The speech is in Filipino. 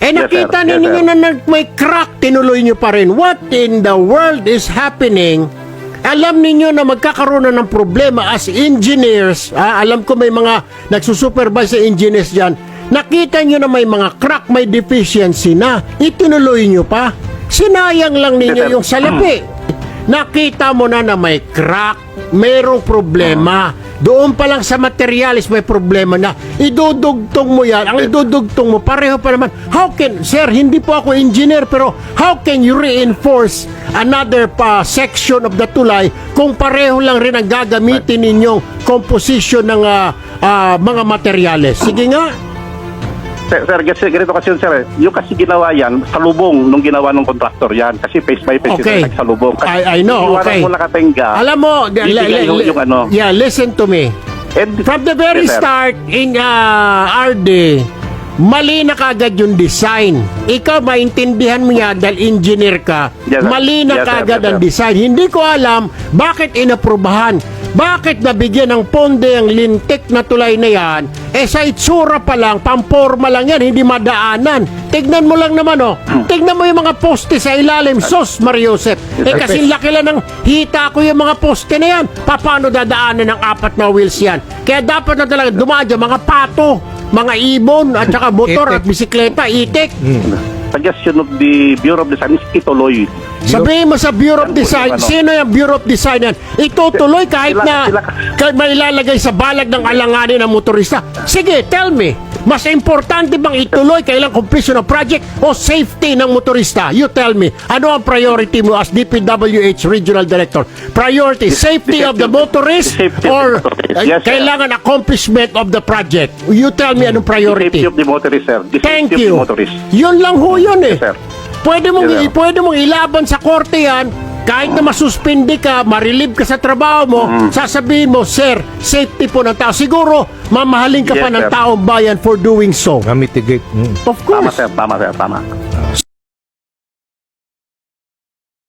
Eh Yes, nakita sir. Yes, ninyo sir. na nag- may crack, tinuloy nyo pa rin. What in the world is happening? Alam ninyo na magkakaroon na ng problema as engineers. Ah, alam ko may mga nagsusupervise sa engineers dyan. Nakita nyo na may mga crack, may deficiency na. Itinuloy nyo pa. Sinayang lang ninyo Yes, yung salapi. Nakita mo na na may crack, mayroong problema. Doon pa lang sa materialis may problema na. Idudugtong mo yan. Ang idudugtong mo, pareho pa naman. How can, sir, hindi po ako engineer, pero how can you reinforce another pa section of the tulay kung pareho lang rin ang gagamitin ninyong composition ng ah, ah, mga materyales? Sige nga. Sir, sir, ganito kasi yun, sir. eh. Yung kasi ginawa yan, sa lubong nung ginawa ng contractor yan. Kasi face by face Okay. okay. sa lubong. Kasi I- I know, okay. mo nakatenga. Alam mo, yung- yung ano. yeah, listen to me. And, From the very Yes, start in uh, RD, mali na kagad yung design. Ikaw, maintindihan mo yan dahil engineer ka. Yes, sir. mali na Yes, sir. kagad Yes, ang sir. design. Hindi ko alam bakit inaprubahan. Bakit nabigyan ng ponde ang lintik na tulay na yan? Eh sa itsura pa lang, pamporma lang yan, hindi madaanan. Tignan mo lang naman oh. Tignan mo yung mga poste sa ilalim. Sos, Mariosep. Eh kasi laki lang ng hita ko yung mga poste na yan. Paano dadaanan ng apat na wheels yan? Kaya dapat na talaga dumaan dyan, mga pato, mga ibon, at saka motor at bisikleta, itik. suggestion of the Bureau of Design is ituloy. Sabihin mo sa Bureau of Design, ano. sino yung Bureau of Design yan? Itutuloy kahit Sila- na sila- kahit may ilalagay sa balag ng alanganin ng motorista. Sige, tell me, mas importante bang ituloy kailang completion of project o safety ng motorista? You tell me, ano ang priority mo as DPWH Regional Director? Priority, safety of the motorist or uh, Yes, kailangan accomplishment of the project? You tell me anong priority. safety of the motorist, sir. The Thank you. Yun lang ho yun eh. Yes, sir. Pwede mong, Yes, pwede mong ilaban sa korte yan, kahit na masuspindi ka, marilib ka sa trabaho mo, Mm. sasabihin mo, Sir, safety po ng tao. Siguro, mamahalin ka Yes, pa ng sir. taong bayan for doing so. Na-mitigate. Mm. Of Tama, course. sir. Tama, sir. Tama.